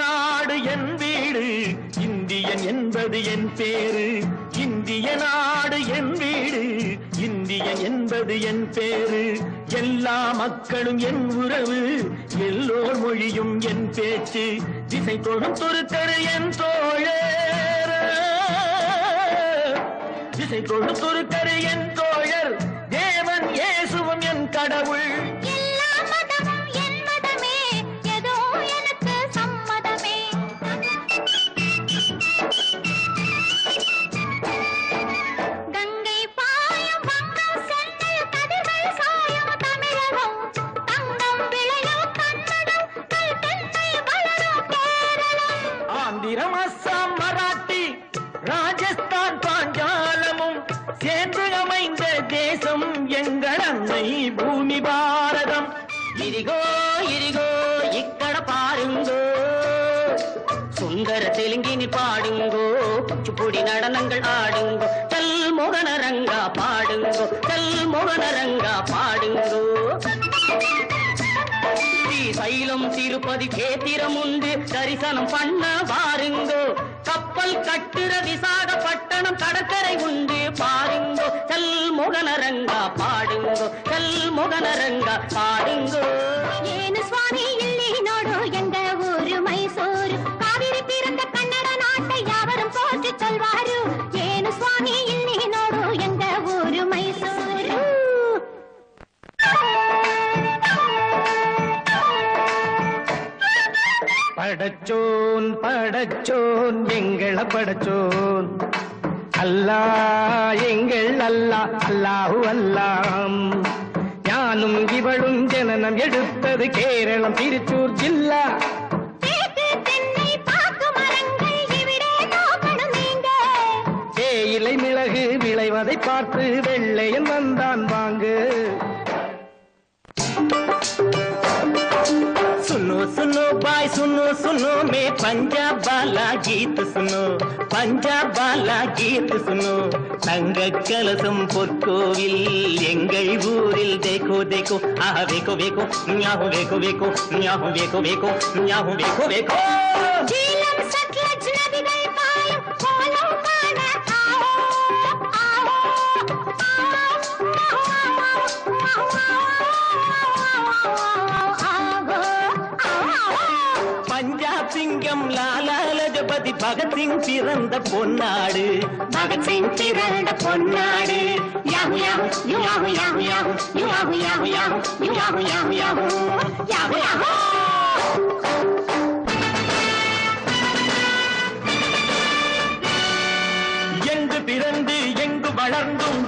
நாடு என் வீடு. இந்தியன் என்பது என் பேரு. இந்திய நாடு என் வீடு. இந்தியன் என்பது என் பேரு. எல்லா மக்களும் என் உறவு. எல்லோர் மொழியும் என் பேச்சு. திசை தோழும் துருத்தரு என் தோழே. திசை தோழும் துருத்தரு என் தோழர். ஆந்திரம் அஸ்ஸாம் மராட்டி ராஜஸ்தான் பாஞ்சாலமும் சேர்ந்து அமைந்த தேசம் எங்கள் அன்னை பூமி பாரதம். இரிகோ இரிகோ இக்கட பாருங்கோ. சுந்தர தெலுங்கினி பாடுங்கோ குச்சிப்புடி நடனங்கள் ஆடுங்கோ. கல் மோகன பாடுங்கோ கல் மோகன ஸ்ரீசைலம் திருப்பதி கேத்திரம் உண்டு தரிசனம் பண்ண பாருங்கோ கப்பல் கட்டுற விசாகப்பட்டணம் கடற்கரை உண்டு பாருங்கோ. கல் முகனரங்கா பாடுங்கோ. கல் முகனர படச்சோன் படச்சோன் எங்கள படச்சோன். அல்லா எங்கள் அல்லா அல்லாஹு அல்லாம். ஞானும் இவளும் ஜனனம் எடுத்தது கேரளம் திருச்சூர் ஜில்லா. தேயிலை மிளகு விளைவதை பார்த்து வெள்ளையன் வந்தான் पंजाब वाला गीत सुनो पंजाब वाला गीत सुनो தங்க கலசம் பொற்கோவில் எங்கள் ஊரில் தேக்கோ தேக்கோ ஆஹ வேகோ வேகோ ஞாபகம் வேகோ வேகோ ஞாபகம் வேகோ வேகோ ஞாபகம் வேகோ வேகோ லஜபதி பகத்சிங் பிறந்த பொன்னாடு. பகத்சிங் பிறந்த பொன்னாடு. Yahoo yahoo yahoo yahoo yahoo yahoo yahoo yahoo yahoo yahoo yahoo yahoo. எங்கு பிறந்து எங்கு வளர்ந்தும்